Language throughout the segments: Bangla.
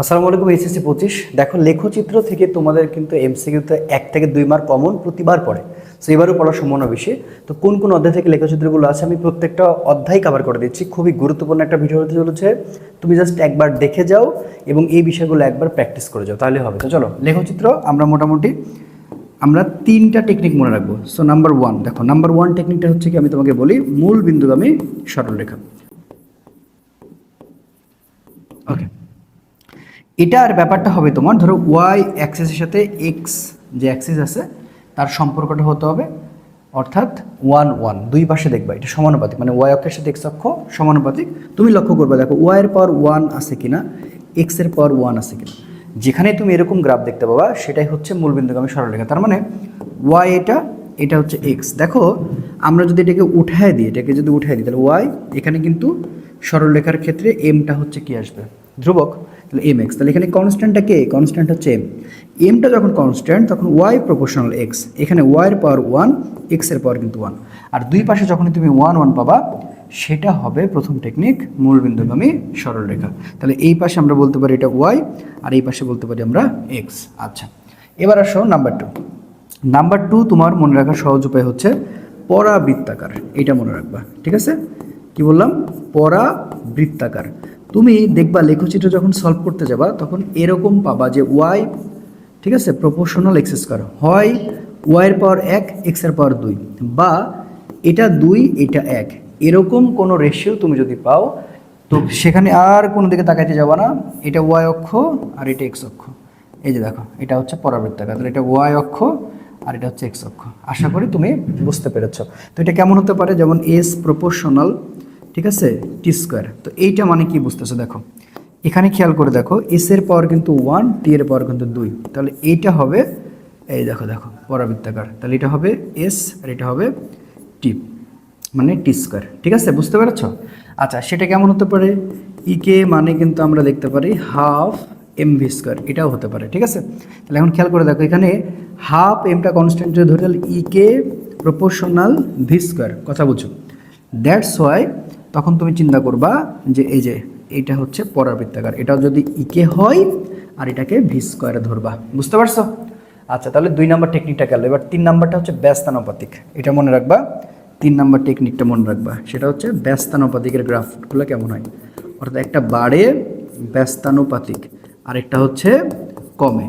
আসসালামু আলাইকুম এইচএসসি পঁচিশ। দেখো, লেখচিত্র থেকে তোমাদের কিন্তু এমসিকিউতে এক থেকে দুই মার্ক কমন প্রতিবার পড়ে। সো এবারও পড়ার সম্ভাবনা বেশি। তো কোন কোন অধ্যায় থেকে লেখচিত্রগুলো আছে, আমি প্রত্যেকটা অধ্যায় কভার করে দিচ্ছি। খুবই গুরুত্বপূর্ণ একটা ভিডিও হতে চলেছে। তুমি জাস্ট একবার দেখে যাও এবং এই বিষয়গুলো একবার প্র্যাকটিস করে যাও, তাহলে হবে। তো চলো, লেখচিত্র আমরা মোটামুটি, আমরা তিনটা টেকনিক মনে রাখব। সো নাম্বার ওয়ান দেখো নাম্বার ওয়ান টেকনিকটা হচ্ছে কি, আমি তোমাকে বলি, মূল বিন্দুগামী সরলরেখা। ওকে এটার ব্যাপারটা হবে তোমার, ধরো ওয়াই অ্যাক্সিসের সাথে এক্স যে অ্যাক্সিস আছে, তার সম্পর্কটা হতে হবে অর্থাৎ ওয়ান ওয়ান দুই পাশে দেখবা, এটা সমানুপাতিক মানে ওয়াই অক্ষের সাথে এক্স অক্ষ সমানুপাতিক। তুমি লক্ষ্য করবে, দেখো ওয়াইয়ের পাওয়ার ওয়ান আছে কিনা এক্সের পাওয়ার ওয়ান আছে কিনা। যেখানে তুমি এরকম গ্রাফ দেখতে পাবা, সেটাই হচ্ছে মূলবিন্দুগামী সরলরেখা। তার মানে ওয়াই এটা এটা হচ্ছে এক্স দেখো, আমরা যদি এটাকে উঠায় দিই, এটাকে যদি উঠায় দিই, তাহলে ওয়াই এখানে কিন্তু সরলরেখার ক্ষেত্রে এমটা হচ্ছে কি আসবে? ধ্রুবক। তাহলে এম এক্স তাহলে এখানে কনস্ট্যান্টটা কে? কনস্ট্যান্ট হচ্ছে এম এমটা যখন কনস্ট্যান্ট তখন ওয়াই প্রপোর্শনাল এক্স এখানে ওয়াইয়ের পাওয়ার ওয়ান এক্সের পাওয়ার কিন্তু ওয়ান আর দুই পাশে যখনই তুমি ওয়ান ওয়ান পাবা, সেটা হবে প্রথম টেকনিক মূলবিন্দুগামী সরলরেখা। তাহলে এই পাশে আমরা বলতে পারি এটা ওয়াই আর এই পাশে বলতে পারি আমরা এক্স আচ্ছা এবার আসো নাম্বার টু নাম্বার টু তোমার মনে রাখার সহজ উপায় হচ্ছে পরাবৃত্তাকার, এটা মনে রাখবা, ঠিক আছে? কি বললাম? পরাবৃত্তাকার। তুমি দেখবা লেখচিত্র যখন সলভ করতে যাবা, তখন এরকম পাবা যে ওয়াই ঠিক আছে প্রপোর্শনাল এক্স স্কোয়ার হয় ওয়াইয়ের পাওয়ার এক এক্সের পাওয়ার দুই, বা এটা দুই, এটা এক, এরকম কোনো রেশিও তুমি যদি পাও, তো সেখানে আর কোনো দিকে তাকাইতে যাবা না, এটা ওয়াই অক্ষ আর এটা এক্স অক্ষ, এই যে দেখো, এটা হচ্ছে পরাবৃত্তাকার, তাহলে এটা ওয়াই অক্ষ আর এটা হচ্ছে এক্স অক্ষ, আশা করি তুমি বুঝতে পেরেছ, তো এটা কেমন হতে পারে, যেমন এস প্রপোর্শনাল ঠিক আছে? টি স্কোয়ার তো এইটা মানে কি বুঝতেছো? দেখো, এখানে খেয়াল করে দেখো এস এর পাওয়ার কিন্তু ওয়ান টি এর পাওয়ার কিন্তু দুই। তাহলে এইটা হবে, এই দেখো দেখো, পরাবৃত্তাকার। তাহলে এটা হবে এস আর এটা হবে টি মানে টি স্কোয়ার ঠিক আছে? বুঝতে পেরেছ? আচ্ছা সেটা কেমন হতে পারে? ইকে মানে কিন্তু আমরা দেখতে পারি হাফ এম ভি স্কোয়ার এটাও হতে পারে, ঠিক আছে? তাহলে এখন খেয়াল করে দেখো, এখানে হাফ এমটা কনস্ট্যান্ট যদি ধরে তাহলে ইকে প্রপোর্শনাল ভি স্কোয়ার কথা বুঝো? দ্যাটস ওয়াই তখন তুমি চিন্তা করবা যে এই যে এটা হচ্ছে পরাবৃত্তাকার এটা যদি ইকে হয় আর এটাকে ভি স্কোয়ারে ধরবা। বুঝতে পারছ? আচ্ছা তাহলে দুই নাম্বার টেকনিকটা গেল। এবার তিন নাম্বারটা হচ্ছে ব্যস্তানুপাতিক। এটা মনে রাখবা, তিন নাম্বার টেকনিকটা মনে রাখবা। সেটা হচ্ছে ব্যস্তানুপাতিকের গ্রাফগুলো কেমন হয়? অর্থাৎ একটা বাড়ে ব্যস্তানুপাতিক আর একটা হচ্ছে কমে।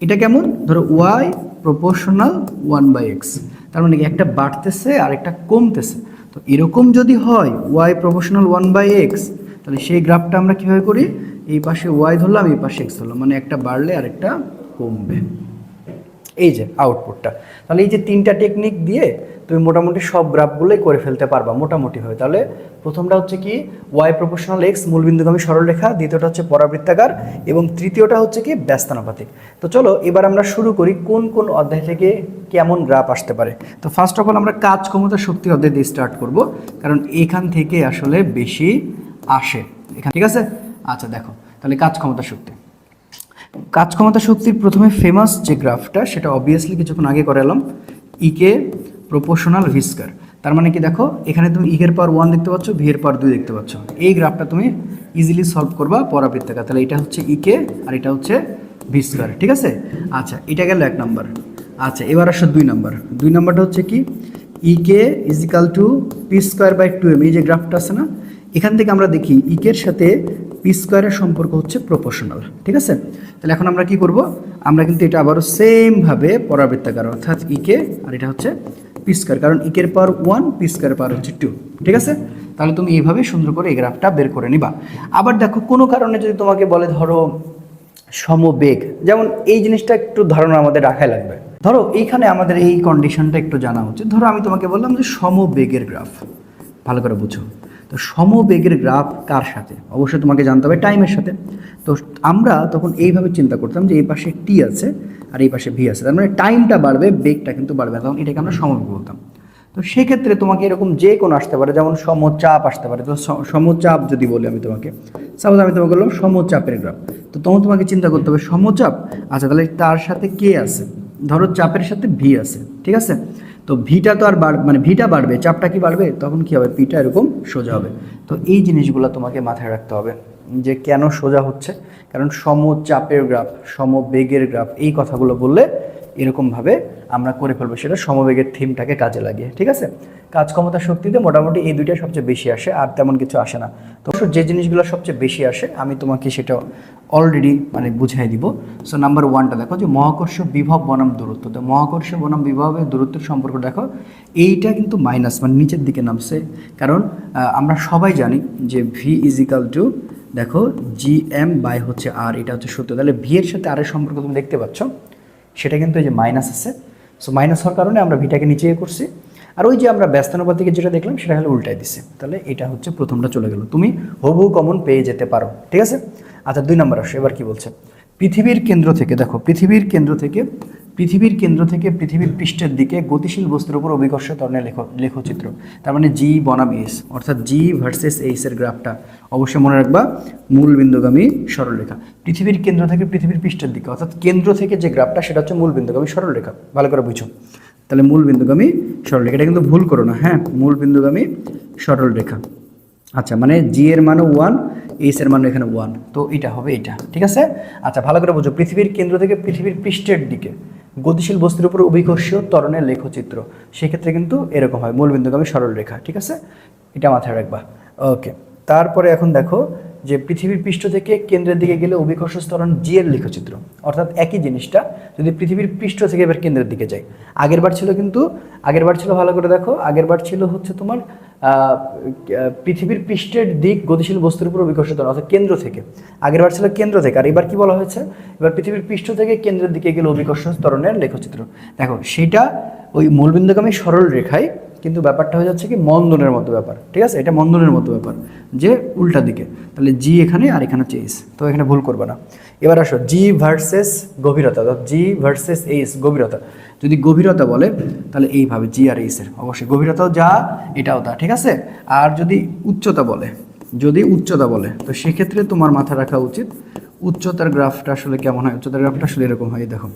এটা কেমন? ধরো Y proportional one by X তার মানে কি একটা বাড়তেছে আর একটা কমতেছে। তো এরকম যদি হয় Y proportional one by X তাহলে সেই গ্রাফটা আমরা কীভাবে করি? এই পাশে ওয়াই ধরলাম, এই পাশে এক্স ধরলাম মানে একটা বাড়লে আরেকটা কমবে। এই যে আউটপুটটা তাহলে এই যে তিনটা টেকনিক দিয়ে তুমি মোটামুটি সব গ্রাফগুলোই করে ফেলতে পারবা মোটামুটি হয় তাহলে প্রথমটা হচ্ছে কি ওয়াই প্রপোর্শনাল এক্স মূলবিন্দুগামী সরলরেখা, দ্বিতীয়টা হচ্ছে পরাবৃত্তাকার, এবং তৃতীয়টা হচ্ছে কি, ব্যস্তানুপাতিক। তো চলো, এবার আমরা শুরু করি কোন কোন অধ্যায় থেকে কেমন গ্রাফ আসতে পারে। তো ফার্স্ট অফ অল আমরা কাজ ক্ষমতা শক্তি অধ্যায় দিয়ে স্টার্ট করব, কারণ এখান থেকে আসলে বেশি আসে। এখান ঠিক আছে? আচ্ছা দেখো, তাহলে কাজ ক্ষমতা শক্তি। কাজ ক্ষমতা শক্তির প্রথমে ফেমাস যে গ্রাফটা সেটা অবভিয়াসলি কিছুক্ষণ আগে করালাম ইকে প্রপোর্শনাল ভিস্কার তার মানে কি দেখো, এখানে তুমি ইকের পাওয়ার ওয়ান দেখতে পাচ্ছ ভি এর পাওয়ার দুই দেখতে পাচ্ছ। এই গ্রাফটা তুমি ইজিলি সলভ করবা পরাবৃত্তাকার তাহলে এটা হচ্ছে ইকে আর এটা হচ্ছে ভিস্কার ঠিক আছে? আচ্ছা এটা গেল এক নাম্বার আচ্ছা এবার আসো দুই নাম্বার দুই নাম্বারটা হচ্ছে কি? E K equal to P square by two M এই যে গ্রাফটা আছে না? এখান থেকে আমরা দেখি ইকের সাথে পি স্কোয়ারের সম্পর্ক হচ্ছে প্রপোর্শনাল ঠিক আছে? তাহলে এখন আমরা কি করব? আমরা কিন্তু এটা আবারও সেমভাবে পরাবৃত্তাকার, অর্থাৎ ইকে আর এটা হচ্ছে পি স্কোয়ার কারণ Iker power one P square power হচ্ছে টু ঠিক আছে? তাহলে তুমি এইভাবে সুন্দর করে এই গ্রাফটা বের করে নিবা। আবার দেখো, কোনো কারণে যদি তোমাকে বলে ধরো সমবেগ, যেমন এই জিনিসটা একটু ধারণা আমাদের রাখাই লাগবে। ধরো, এইখানে আমাদের এই কন্ডিশনটা একটু জানা উচিত। ধরো, আমি তোমাকে বললাম যে সমবেগের গ্রাফ ভালো করে বুঝো। তো সমবেগের গ্রাফ কার সাথে? অবশ্যই তোমাকে জানতে হবে টাইমের সাথে। তো আমরা তখন এইভাবে চিন্তা করতাম যে এই পাশে টি আছে আর এই পাশে ভি আছে। তার মানে টাইমটা বাড়বে, বেগটা কিন্তু বাড়বে তখন এটাকে আমরা সমবেগ বলতাম। তো সেক্ষেত্রে তোমাকে এরকম যে কোনো আসতে পারে, যেমন সমচাপ আসতে পারে। তো সমচাপ যদি বলি আমি তোমাকে সাপোজ আমি তোমাকে বললাম সমচাপের গ্রাফ। তো তখন তোমাকে চিন্তা করতে হবে সমচাপ? আচ্ছা তাহলে তার সাথে কে আছে। ধরো চাপের সাথে ভি আছে, ঠিক আছে? তো ভিটা তো আর বাড় মানে ভিটা বাড়বে, চাপটা কি বাড়বে? তখন কি হবে? পিটা এরকম সোজা হবে। তো এই জিনিসগুলো তোমাকে মাথায় রাখতে হবে যে কেন সোজা হচ্ছে? কারণ সম চাপের গ্রাফ সম বেগের গ্রাফ এই কথাগুলো বললে এরকমভাবে আমরা করে ফেলব সেটা সমবেগের থিমটাকে কাজে লাগিয়ে, ঠিক আছে? কাজ ক্ষমতা শক্তিতে মোটামুটি এই দুইটা সবচেয়ে বেশি আসে, আর তেমন কিছু আসে না। তো যে জিনিসগুলো সবচেয়ে বেশি আসে, আমি তোমাকে সেটা অলরেডি মানে বুঝাই দিব। সো নাম্বার ওয়ানটা দেখো যে মহাকর্ষ বিভব বনাম দূরত্ব। তো মহাকর্ষ বনাম বিভবের দূরত্বের সম্পর্ক দেখো, এইটা কিন্তু মাইনাস মানে নিচের দিকে নামছে। কারণ আমরা সবাই জানি যে ভি ইজিক্যাল টু দেখো জি এম বাই হচ্ছে আর এটা হচ্ছে সত্য। তাহলে ভি এর সাথে আর এর সম্পর্ক তুমি দেখতে পাচ্ছ, সেটা কিন্তু এই যে মাইনাস আছে। সো মাইনাস হওয়ার কারণে আমরা ভিটাকে নিচে ইয়ে করছি। আর ওই যে আমরা ব্যস্তানুপাতিকে যেটা দেখলাম, সেটা হলো উল্টাই দিচ্ছে তাহলে এটা হচ্ছে প্রথমটা চলে গেল। তুমি হবু কমন পেয়ে যেতে পারো, ঠিক আছে? আচ্ছা দুই নম্বর আসো, এবার কি বলছে? পৃথিবীর কেন্দ্র থেকে, দেখো, পৃথিবীর কেন্দ্র থেকে পৃথিবীর কেন্দ্র থেকে পৃথিবীর পৃষ্ঠের দিকে গতিশীল বস্তুর উপর অভিকর্ষ ত্বরণের লেখ, লেখচিত্র। তার মানে জি বনাম এস অর্থাৎ জি ভার্সেস এইস এর গ্রাফটা। অবশ্যই মনে রাখবা, মূল বিন্দুগামী সরলরেখা। পৃথিবীর কেন্দ্র থেকে পৃথিবীর পৃষ্ঠের দিকে, অর্থাৎ কেন্দ্র থেকে যে গ্রাফটা, সেটা হচ্ছে মূল বিন্দুগামী সরলরেখা। ভালো করে বুঝো তাহলে মূল বিন্দুগামী সরলরেখা। এটা কিন্তু ভুল করো না হ্যাঁ? মূল বিন্দুগামী সরলরেখা। আচ্ছা মানে জি এর মানও ওয়ান এইস এর মানও এখানে ওয়ান তো এটা হবে এটা, ঠিক আছে? আচ্ছা ভালো করে বুঝো। পৃথিবীর কেন্দ্র থেকে পৃথিবীর পৃষ্ঠের দিকে। গতিশীল বস্তুর উপর অভিকর্ষীয় ত্বরণের লেখচিত্র। সেক্ষেত্রে কিন্তু এরকম হয়। মূল বিন্দুগামী সরল রেখা ঠিক আছে? এটা মাথায় রাখবা। ওকে। তারপরে এখন দেখো যে পৃথিবীর পৃষ্ঠ থেকে কেন্দ্রের দিকে গেলে অভিকর্ষ স্তরণ জি এর লেখচিত্র। অর্থাৎ একই জিনিসটা, যদি পৃথিবীর পৃষ্ঠ থেকে এবার কেন্দ্রের দিকে যায়। আগের বার ছিল কিন্তু, আগের বার ছিল ভালো করে দেখো, আগের বার ছিল হচ্ছে তোমার পৃথিবীর পৃষ্ঠের দিক গতিশীল বস্তুর উপর অভিকর্ষ ত্বরণ, অর্থাৎ কেন্দ্র থেকে। আগের বার ছিল কেন্দ্র থেকে, আর এবার কি বলা হয়েছে? এবার পৃথিবীর পৃষ্ঠ থেকে কেন্দ্রের দিকে গেলে অভিকর্ষ ত্বরণের লেখচিত্র। দেখো, সেটা ওই মূলবিন্দুগামী সরল রেখায় কিন্তু ব্যাপারটা হয়ে যাচ্ছে কি, মন্দনের মতো ব্যাপার, ঠিক আছে? এটা মন্দনের মতো ব্যাপার, যে উল্টা দিকে। তাহলে জি এখানে আর এখানে হচ্ছে এইস তো এখানে ভুল করবে না। এবার আসো জি ভার্সেস গভীরতা, অর্থাৎ জি ভার্সেস এইস গভীরতা। যদি গভীরতা বলে, তাহলে এইভাবে জি আর এইসের অবশ্যই গভীরতাও যা, এটাও তা, ঠিক আছে? আর যদি উচ্চতা বলে, যদি উচ্চতা বলে, তো সেক্ষেত্রে তোমার মাথা রাখা উচিত, উচ্চতার গ্রাফটা আসলে কেমন হয়? উচ্চতার গ্রাফটা আসলে এরকম হয় দেখো।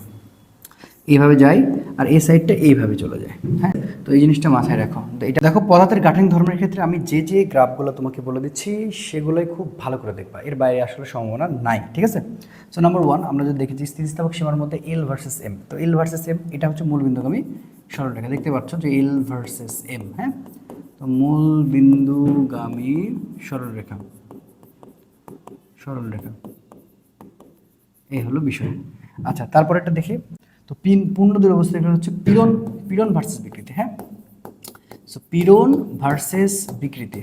এইভাবে যায় আর এই সাইডটা এইভাবে চলে যায়। হ্যাঁ? তো এই জিনিসটা মাথায় রাখো। তো এটা দেখো, পদার্থের গাঠনিক ধর্মের ক্ষেত্রে আমি যে যে গ্রাফগুলো তোমাকে বলে দিচ্ছি, সেগুলোই খুব ভালো করে দেখবা। এর বাইরে আসলে সম্ভাবনা নাই, ঠিক আছে? সো নাম্বার ওয়ান আমরা যদি দেখেছি স্থিতিস্থাপক সীমার মধ্যে এল ভার্সেস এম তো এল ভার্সেস এম এটা হচ্ছে মূল বিন্দুগামী সরলরেখা। দেখতে পাচ্ছ যে এল ভার্সেস এম হ্যাঁ? তো মূল বিন্দুগামী সরলরেখা। সরলরেখা। এই হলো বিষয়। আচ্ছা তারপর একটা দেখি। তো পিন পূর্ণ অবস্থা এখানে হচ্ছে পীড়ন পীড়ন ভার্সেস বিকৃতি হ্যাঁ? সো পীড়ন ভার্সেস বিকৃতি।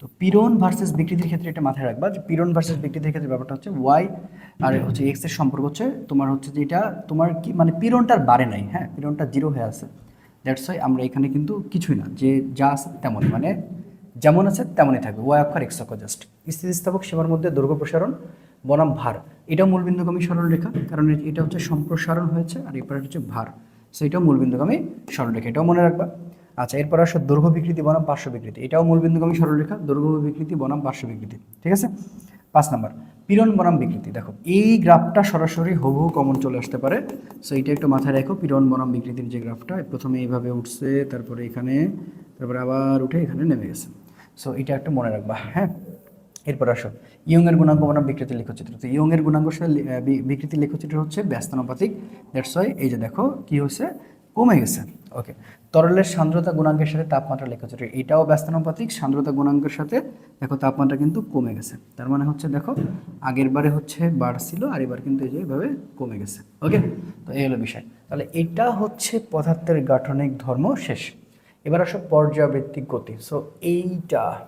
তো পীড়ন ভার্সেস বিকৃতির ক্ষেত্রে এটা মাথায় রাখবা যে পীড়ন ভার্সেস বিকৃতির ক্ষেত্রে ব্যাপারটা হচ্ছে ওয়াই আর হচ্ছে এক্সের সম্পর্ক হচ্ছে তোমার হচ্ছে যে এটা তোমার কি মানে পীড়নটার বাড়ে নাই হ্যাঁ? পীড়নটা জিরো হয়ে আছে। দ্যাটস ওয়াই আমরা এখানে কিন্তু কিছুই না, যে যা আছে তেমনই মানে যেমন আছে তেমনই থাকবে ওয়াই অক্ষর এক্স অক্ষর জাস্ট স্থিতিস্থাপক সীমার মধ্যে দৈর্ঘ্য প্রসারণ বনাম ভার। এটা মূলবিন্দুগামী সরলরেখা, কারণ এটা হচ্ছে সম্প্রসারণ হয়েছে আর এরপরে হচ্ছে ভার। সো এটাও মূলবিন্দুগামী সরলরেখা, এটাও মনে রাখবা। আচ্ছা এরপর আসো দৈর্ঘ্য বিকৃতি, বনাম পার্শ্ব বিকৃতি। এটাও মূলবিন্দুগামী সরলরেখা, দৈর্ঘ্য বিকৃতি, বনাম পার্শ্ব বিকৃতি। ঠিক আছে? পাঁচ নাম্বার, পীড়ন বনাম বিকৃতি। দেখো, এই গ্রাফটা সরাসরি হুবহু কমন চলে আসতে পারে। সো এটা একটু মাথায় রাখো, পীড়ন বনাম বিকৃতির যে গ্রাফটা, প্রথমে এইভাবে উঠছে, তারপরে এখানে, তারপরে আবার উঠে এখানে নেমে গেছে। সো এটা একটা মনে রাখবা হ্যাঁ? এরপর আসো। ইয়ংয়ের গুণাঙ্ক বনাম বিকৃতি লেখচিত্র। তো ইয়ংয়ের গুণাঙ্ক সাথে লি- আহ, বিকৃতি লেখচিত্র হচ্ছে ব্যস্তানুপাতিক। দ্যাটস ওয়াই এই যে দেখো কি হয়েছে? কমে গেছে। ওকে তরলের সান্দ্রতা গুণাঙ্কের সাথে তাপমাত্রা লেখচিত্র। এটাও ব্যস্তানুপাতিক। সান্দ্রতা গুণাঙ্কের সাথে দেখো তাপমাত্রা কিন্তু কমে গেছে। তার মানে হচ্ছে দেখো আগের বারে হচ্ছে বাড়ছিল আর এবার কিন্তু এই যে এভাবে কমে গেছে। ওকে তো এই হলো বিষয়। তাহলে এটা হচ্ছে পদার্থের গাঠনিক ধর্ম শেষ। এবার আসো পর্যাবৃত্তিক গতি। সো এইটা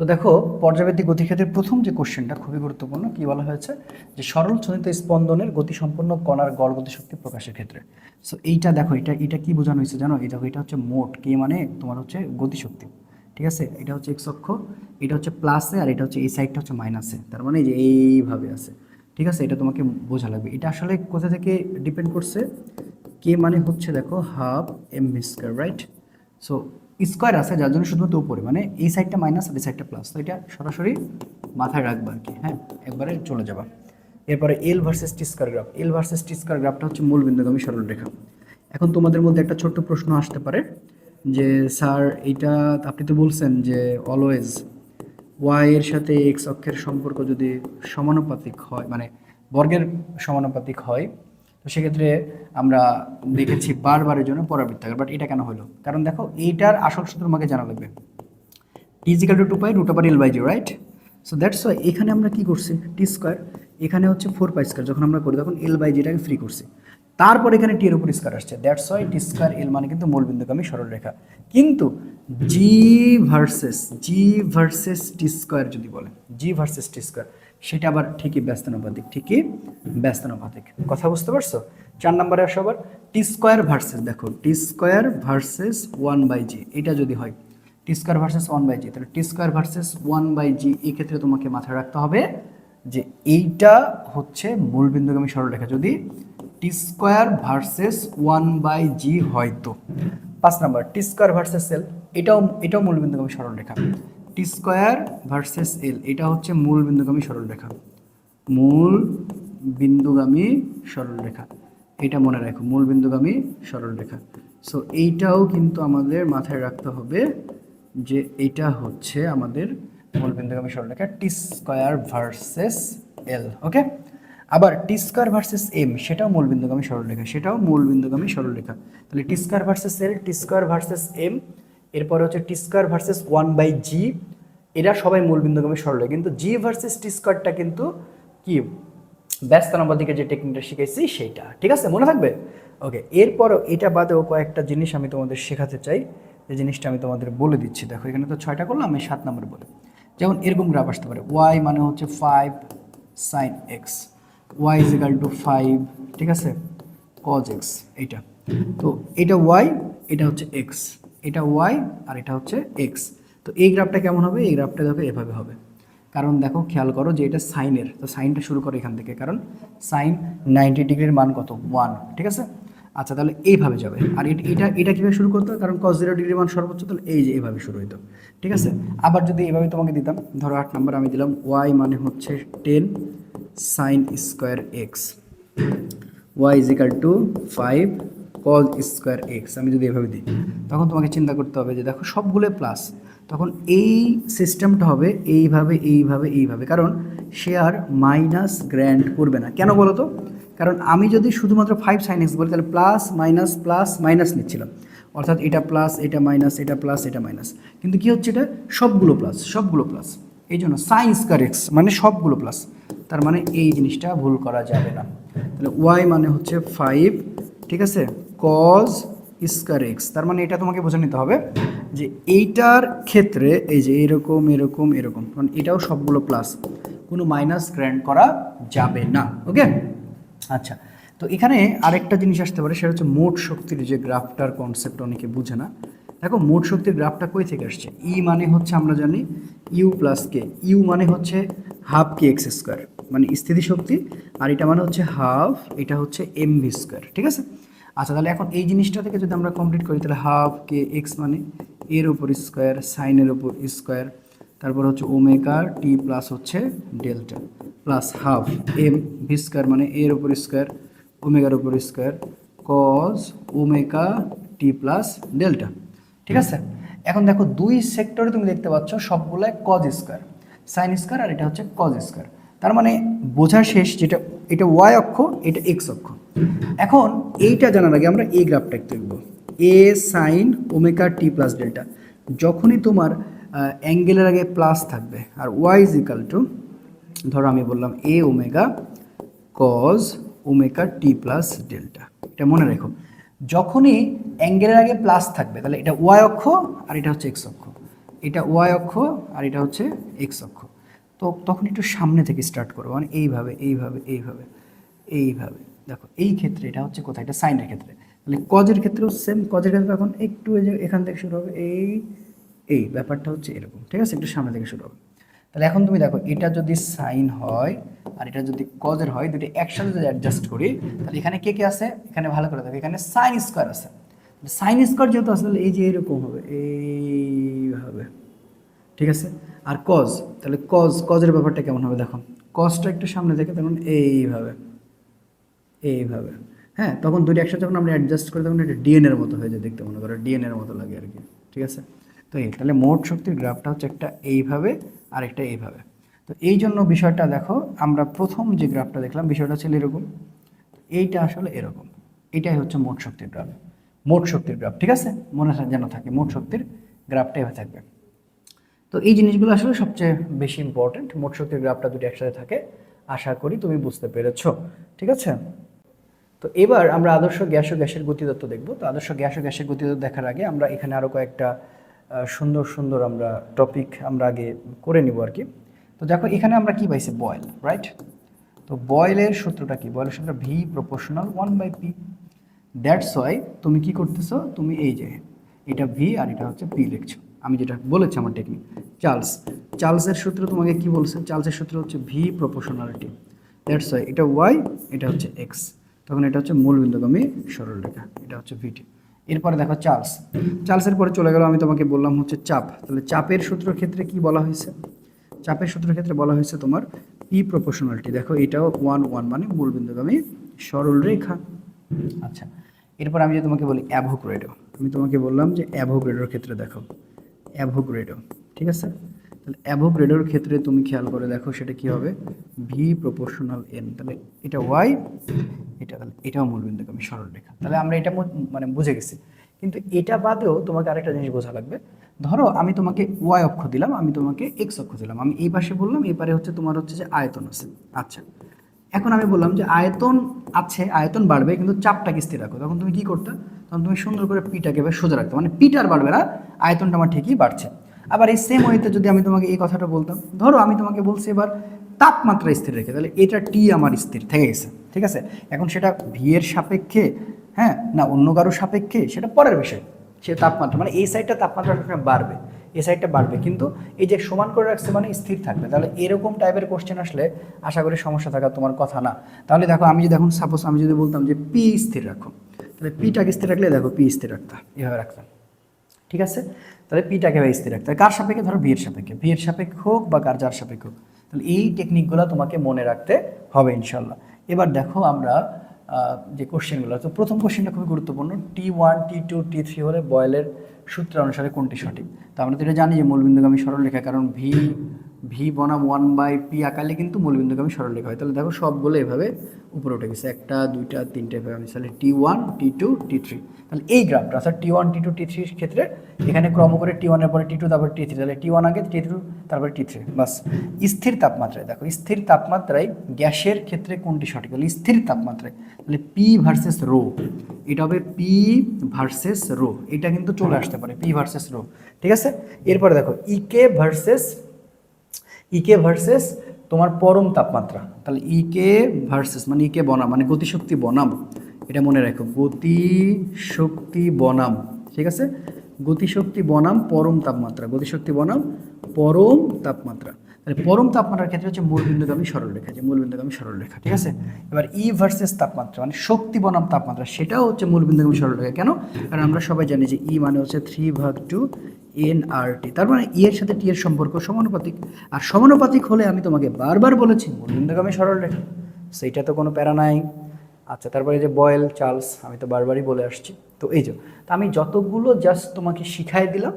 তো দেখো পর্যাবৃত্তিক গতিক্ষেত্রের প্রথম যে কোশ্চেনটা খুবই গুরুত্বপূর্ণ, কি বলা হয়েছে? যে সরল চলিত স্পন্দনের গতিসম্পন্ন কণার গড় গতিশক্তি প্রকাশের ক্ষেত্রে। সো এইটা দেখো, এটা এটা কি বোঝানো হয়েছে জানো? এই দেখো, এটা হচ্ছে মোট, কে মানে? তোমার হচ্ছে গতিশক্তি। ঠিক আছে? এটা হচ্ছে এক্স অক্ষ, এটা হচ্ছে প্লাসে আর এটা হচ্ছে এই সাইডটা হচ্ছে মাইনাসে তার মানে যে এইভাবে আছে। ঠিক আছে? এটা তোমাকে বোঝা লাগবে। এটা আসলে কোথা থেকে ডিপেন্ড করছে? কে মানে হচ্ছে দেখো half M square right so square আছে, যার জন্য শুধুমাত্র উপরে। মানে এই সাইডটা মাইনাস আর এই সাইডটা প্লাস তো এটা সরাসরি মাথায় রাখবা আর কি হ্যাঁ? একবারে চলে যাবা। এরপরে L versus T square graph L versus T square গ্রাফটা হচ্ছে মূল বিন্দুগামী সরল রেখা এখন তোমাদের মধ্যে একটা ছোট্ট প্রশ্ন আসতে পারে যে, স্যার এটা আপনি তো বলছেন যে অলওয়েজ ওয়াই এর সাথে এক্স অক্ষের সম্পর্ক যদি সমানুপাতিক হয় মানে বর্গের সমানুপাতিক হয় তো সেক্ষেত্রে আমরা দেখেছি বারবারের জন্য পরাবৃত্তাকার বাট এটা কেন হলো? কারণ দেখো, এইটার আসল সূত্র আমাকে জানা লাগবে। Equal to two pi root over L by G right so that's why এখানে আমরা কি করছি? টি স্কোয়ার এখানে হচ্ছে ফোর পাই স্কোয়ার যখন আমরা করি তখন এল বাই জিটাকে ফ্রি করছি। তারপর এখানে টি এর উপর স্কোয়ার আসছে। That's why T square L মানে কিন্তু মূলবিন্দুগামী সরলরেখা কিন্তু G versus G versus T square যদি বলে জি ভার্সেস টি স্কোয়ার সেটা আবার ঠিকই ব্যস্তানুপাতিক ঠিকই ব্যস্তানুপাতিক। কথা বুঝতে পারছ? চার নম্বরে আসো আবার। টি স্কোয়ার ভার্সেস দেখো। T square versus one by G এটা যদি হয়। T square versus one by G তাহলে T square versus one by G এই ক্ষেত্রে তোমাকে মাথায় রাখতে হবে যে এইটা হচ্ছে মূলবিন্দুগামী সরলরেখা। যদি T square versus one by G হয়তো পাঁচ number T square versus L এটাও এটাও মূলবিন্দুগামী সরলরেখা। T square versus L. এটা হচ্ছে মূল বিন্দুগামী সরলরেখা মূল বিন্দুগামী সরলরেখা এটা মনে রাখো, মূল বিন্দুগামী সরলরেখা সো এইটাও কিন্তু আমাদের মাথায় রাখতে হবে যে এটা হচ্ছে আমাদের মূল বিন্দুগামী সরলরেখা টি স্কোয়ার ভার্সেস এল, ওকে? আবার টি স্কোয়ার ভার্সেস এম, সেটাও মূল বিন্দুগামী সরলরেখা সেটাও মূল বিন্দুগামী সরলরেখা তাহলে T square versus L, T square versus M এরপরে হচ্ছে T square versus one by G এরা সবাই মূল বিন্দুগামী সরলরেখা কিন্তু জি ভার্সেস টি স্কোয়ারটা কিন্তু কি? ব্যস্ত দিকে যে টেকনিকটা শিখেছি সেইটা। ঠিক আছে? মনে থাকবে? ওকে এরপরও এটা বাদেও কয়েকটা জিনিস আমি তোমাদের শেখাতে চাই। যে জিনিসটা আমি তোমাদের বলে দিচ্ছি। দেখো, এখানে তো ছয়টা করলাম, আমি সাত নম্বরে বলি। যেমন এরকম গ্রাফ আসতে পারে। ওয়াই মানে হচ্ছে five sine X Y is equal to five ঠিক আছে? কজ এক্স এইটা। তো এটা ওয়াই এটা হচ্ছে এক্স এটা ওয়াই আর এটা হচ্ছে এক্স তো এই গ্রাফটা কেমন হবে? এই গ্রাফটা দেখো এভাবে হবে। কারণ দেখো, খেয়াল করো যে এটা সাইনের। তো সাইনটা শুরু করো এখান থেকে। কারণ সাইন নাইনটি ডিগ্রির মান কত? ওয়ান। ঠিক আছে? আচ্ছা তাহলে এইভাবে যাবে। আর এটা এটা কীভাবে শুরু করতে কারণ কস জিরো ডিগ্রি মান সর্বোচ্চ, তাহলে এই যে এইভাবে শুরু হইতো। ঠিক আছে? আবার যদি এইভাবে তোমাকে দিতাম, ধরো আট নাম্বার আমি দিলাম ওয়াই মানে হচ্ছে ten sine square X Y is equal to five cos square X আমি যদি এভাবে দিই, তখন তোমাকে চিন্তা করতে হবে যে দেখো সবগুলো প্লাস তখন এই সিস্টেমটা হবে এইভাবে এইভাবে এইভাবে। কারণ সে আর মাইনাস গ্র্যান্ড করবে না। কেন বলো তো? কারণ আমি যদি শুধুমাত্র ফাইভ সাইন এক্স বলি, তাহলে প্লাস মাইনাস প্লাস মাইনাস নিচ্ছিলাম। অর্থাৎ এটা প্লাস এটা মাইনাস এটা প্লাস এটা মাইনাস কিন্তু কি হচ্ছে এটা? সবগুলো প্লাস সবগুলো প্লাস এই জন্য সাইন স্কোয়ার এক্স মানে সবগুলো প্লাস তার মানে এই জিনিসটা ভুল করা যাবে না। তাহলে ওয়াই মানে হচ্ছে ফাইভ ঠিক আছে? কজ স্কোয়ার এক্স তার মানে এটা তোমাকে বোঝা নিতে হবে যে এইটার ক্ষেত্রে এই যে এরকম এরকম এরকম, কারণ এটাও সবগুলো প্লাস কোনো মাইনাস গ্র্যান্ড করা যাবে না ওকে আচ্ছা তো এখানে আরেকটা জিনিস আসতে পারে, সেটা হচ্ছে মোট শক্তির যে গ্রাফটার কনসেপ্ট অনেকে বুঝে না। দেখো, মোট শক্তির গ্রাফটা কই থেকে আসছে? ই মানে হচ্ছে আমরা জানি ইউ প্লাস কে ইউ মানে হচ্ছে হাফ কে এক্স স্কোয়ার মানে স্থিতিশক্তি, আর এটা মানে হচ্ছে হাফ এটা হচ্ছে এম ভি স্কোয়ার ঠিক আছে? আচ্ছা তাহলে এখন এই জিনিসটা থেকে যদি আমরা কমপ্লিট করি, তাহলে হাফ কে এক্স মানে এর উপর স্কোয়ার সাইনের উপর স্কোয়ার তারপর হচ্ছে ওমেগা টি প্লাস হচ্ছে delta plus half M V square মানে এর উপর স্কোয়ার ওমেগার উপর square cos omega T plus delta ঠিক আছে? এখন দেখো দুই সেক্টরে তুমি দেখতে পাচ্ছ সবগুলো কজ স্কোয়ার সাইন স্কোয়ার আর এটা হচ্ছে কজ স্কোয়ার তার মানে বোঝা শেষ যেটা, এটা ওয়াই অক্ষ, এটা এক্স অক্ষ। এখন এইটা জানার আগে আমরা এই গ্রাফটা একটু দেখব। A sine omega T plus delta যখনই তোমার অ্যাঙ্গেলের আগে প্লাস থাকবে, আর ওয়াই ইজ ইকাল টু ধরো আমি বললাম A omega cos omega T plus delta এটা মনে রেখো। যখনই অ্যাঙ্গেলের আগে প্লাস থাকবে, তাহলে এটা ওয়াই অক্ষ আর এটা হচ্ছে এক্স অক্ষ। এটা ওয়াই অক্ষ আর এটা হচ্ছে এক্স অক্ষ। তো তখন একটু সামনে থেকে স্টার্ট করব। মানে এইভাবে এইভাবে এইভাবে এইভাবে। দেখো, এই ক্ষেত্রে এটা হচ্ছে কোথায়? এটা সাইনের ক্ষেত্রে। তাহলে কজের ক্ষেত্রেও সেম কজের ক্ষেত্রে এখন একটু এই যে এখান থেকে শুরু হবে, এই এই ব্যাপারটা হচ্ছে এরকম, ঠিক আছে? একটু সামনে থেকে শুরু হবে। তাহলে এখন তুমি দেখো, এটা যদি সাইন হয় আর এটা যদি কজের হয় দুটো একসাথে যদি অ্যাডজাস্ট করি, তাহলে এখানে কে কে আছে? এখানে ভালো করে দেখো, এখানে সাইন স্কোয়ার আছে। সাইন স্কোয়ার যেহেতু তাহলে এই যে এরকম হবে, এইভাবে, ঠিক আছে? আর কজ তাহলে কজ কজের ব্যাপারটা কেমন হবে দেখো? কজটা একটু সামনে থেকে তখন এইভাবে। এইভাবে। হ্যাঁ তখন দুইটা একসাথে যখন আমরা অ্যাডজাস্ট করি, তখন এটা ডিএনএর মতো হয়ে যায় দেখতে, মনে করো ডিএনএর মতো লাগে আর কি, ঠিক আছে? তো এই, তাহলে মোট শক্তির গ্রাফটা হচ্ছে একটা এইভাবে আর একটা এইভাবে। তো এই জন্য বিষয়টা দেখো, আমরা প্রথম যে গ্রাফটা দেখলাম, বিষয়টা ছিল এরকম। এইটা আসলে এরকম। এটাই হচ্ছে মোট শক্তির গ্রাফ। মোট শক্তির গ্রাফ, ঠিক আছে? মনে যেন থাকে, মোট শক্তির গ্রাফটা এভাবে থাকবে। তো এই জিনিসগুলো আসলে সবচেয়ে বেশি ইম্পর্টেন্ট মোট শক্তির গ্রাফটা দুটো একসাথে থাকে। আশা করি তুমি বুঝতে পেরেছ, ঠিক আছে? তো এবার আমরা আদর্শ গ্যাস ও গ্যাসের গতিতত্ত্ব দেখব। তো আদর্শ গ্যাস ও গ্যাসের গতিতত্ত্ব দেখার আগে আমরা এখানে আরও কয়েকটা সুন্দর সুন্দর আমরা টপিক আমরা আগে করে নিব আর কি। তো দেখো এখানে আমরা কি পাইছি? বয়েল রাইট তো বয়েলের সূত্রটা কি? বয়েলের সূত্র V proportional one by P that's why তুমি কি করতেছো? তুমি এই যে এটা ভি আর এটা হচ্ছে পি লিখছো। আমি যেটা বলেছি আমার টেকনিক চার্লস চার্লসের সূত্র তোমাকে কি বলছে? চার্লসের সূত্র হচ্ছে ভি প্রপোর্শনালিটি দ্যাটস ওয়াই এটা ওয়াই এটা হচ্ছে এক্স তখন এটা হচ্ছে মূল বিন্দুগামী সরলরেখা এটা হচ্ছে ভিটি এরপরে দেখো চার্লস। চার্লসের পরে চলে গেল, আমি তোমাকে বললাম হচ্ছে চাপ। তাহলে চাপের সূত্র ক্ষেত্রে কি বলা হয়েছে? চাপের সূত্রের ক্ষেত্রে বলা হয়েছে তোমার পি প্রপোর্শনালিটি দেখো, এটাও ওয়ান ওয়ান মানে মূল বিন্দুগামী সরল রেখা। আচ্ছা এরপর আমি যে তোমাকে বলি অ্যাভোগ্রেডো, আমি তোমাকে বললাম যে অ্যাভোগ্রেডোর ক্ষেত্রে দেখো, অ্যাভোগ্রেডো, ঠিক আছে? তাহলে অ্যাভোগ্রেডোর ক্ষেত্রে তুমি খেয়াল করে দেখো সেটা কি হবে? ভি প্রপোর্শনাল এন তাহলে এটা ওয়াই এটা তাহলে এটাও মূলবিন্দুগামী সরল রেখা। তাহলে আমরা এটা মানে বুঝে গেছি। কিন্তু এটা বাদেও তোমাকে আরেকটা জিনিস বোঝা লাগবে। ধরো আমি তোমাকে ওয়াই অক্ষ দিলাম, আমি তোমাকে এক্স অক্ষ দিলাম। আমি এই পাশে বললাম, এই পারে হচ্ছে তোমার হচ্ছে যে আয়তন আছে। আচ্ছা। এখন আমি বললাম যে আয়তন আছে, আয়তন বাড়বে, কিন্তু চাপটাকে স্থির রাখো। তখন তুমি কি করতে? তখন তুমি সুন্দর করে পিটাকে সোজা রাখতে মানে পিটার বাড়বে না, আয়তনটা আমার ঠিকই বাড়ছে। আবার এই সেম ওয়েতে যদি আমি তোমাকে এই কথাটা বলতাম, ধরো আমি তোমাকে বলছি এবার তাপমাত্রা স্থির রেখে, তাহলে এটা টি আমার স্থির, থেকে গেছে, ঠিক আছে? এখন সেটা ভি এর সাপেক্ষে হ্যাঁ? না, অন্য কারও সাপেক্ষে, সেটা পরের বিষয়, সে তাপমাত্রা মানে এই সাইডটা তাপমাত্রা সবসময় বাড়বে, এই সাইডটা বাড়বে, কিন্তু এই যে সমান করে রাখছে মানে স্থির থাকবে, তাহলে এরকম টাইপের কোশ্চেন আসলে আশা করি সমস্যা থাকা তোমার কথা না। তাহলে দেখো, আমি যদি এখন সাপোজ আমি যদি বলতাম যে পি স্থির রাখো, তাহলে পিটাকে স্থির রাখলে দেখো পি স্থির রাখতাম এভাবে রাখতাম। ঠিক আছে? তাহলে পিটাকে বা স্থির রাখতে হবে। কার সাপেক্ষে? ধরো বিয়ের সাপেক্ষে। বিয়ের সাপেক্ষে হোক বা কার যার সাপেক্ষে হোক। তাহলে এই টেকনিকগুলো তোমাকে মনে রাখতে হবে ইনশাল্লাহ এবার দেখো আমরা যে কোশ্চেনগুলো তো প্রথম কোশ্চেনটা খুবই গুরুত্বপূর্ণ। T one T two T three হলে বয়েলের সূত্র অনুসারে কোনটি সঠিক? তা আমরা তো এটা জানি যে মূলবিন্দুগামী সরলরেখা, কারণ ভি ভি বনাম ওয়ান বাই পি আকালে কিন্তু মূলবিন্দুগামী সরলরেখা হয়। তাহলে দেখো সবগুলো এভাবে উপরে উঠে গেছে। একটা, দুইটা, তিনটে, এভাবে আমি তাহলে T one T two T three তাহলে এই গ্রাফটা অর্থাৎ টি ওয়ান টি টু টি থ্রির ক্ষেত্রে এখানে ক্রম করে টি ওয়ানের পরে টি টু তারপরে টি থ্রি তাহলে টি ওয়ান আগে টি টু তারপরে টি থ্রি বাস, স্থির তাপমাত্রায় দেখো, স্থির তাপমাত্রায় গ্যাসের ক্ষেত্রে কোনটি সঠিক? হলো স্থির তাপমাত্রায়। তাহলে পি ভার্সেস রো এটা হবে পি ভার্সেস রো এটা কিন্তু চলে আসতে পারে পি ভার্সেস রো ঠিক আছে? এরপরে দেখো ইকে ভার্সেস ইকে ভার্সেস তোমার পরম তাপমাত্রা। তাহলে ইকে ভার্সেস মানে ইকে বনাম মানে গতিশক্তি বনাম। এটা মনে রাখো, গতিশক্তি বনাম, ঠিক আছে? গতিশক্তি বনাম, পরম তাপমাত্রা। গতিশক্তি বনাম, পরম তাপমাত্রা। তাহলে পরম তাপমাত্রার ক্ষেত্রে হচ্ছে মূলবিন্দুগামী সরলরেখা যে মূলবিন্দুগামী সরলরেখা ঠিক আছে? এবার ই ভার্সেস তাপমাত্রা মানে শক্তি বনাম তাপমাত্রা, সেটাও হচ্ছে মূলবিন্দুগামী সরলরেখা কেন? কারণ আমরা সবাই জানি যে ই মানে হচ্ছে থ্রি ভাগ টু এন আর টি তার মানে ই এর সাথে টি এর সম্পর্ক সমানুপাতিক। আর সমানুপাতিক হলে আমি তোমাকে বারবার বলেছি মূলবিন্দুগামী সরলরেখা সেইটা তো কোনো প্যারা নাই। আচ্ছা তারপরে যে বয়েল চার্লস আমি তো বারবারই বলে আসছি। তো এই যে, তো আমি যতগুলো জাস্ট তোমাকে শিখাই দিলাম,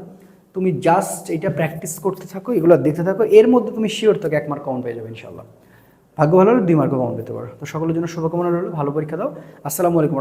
তুমি জাস্ট এটা প্র্যাকটিস করতে থাকো, এগুলো দেখতে থাকো, এর মধ্যে তুমি শিওর তোকে এক মার্ক কমন পেয়ে যাবে ইনশাল্লাহ ভাগ্য ভালো হলে দুই মার্ক কমন পেতে পারো। তো সকলের জন্য শুভকামনা রইল, ভালো পরীক্ষা দাও। আসসালামু আলাইকুম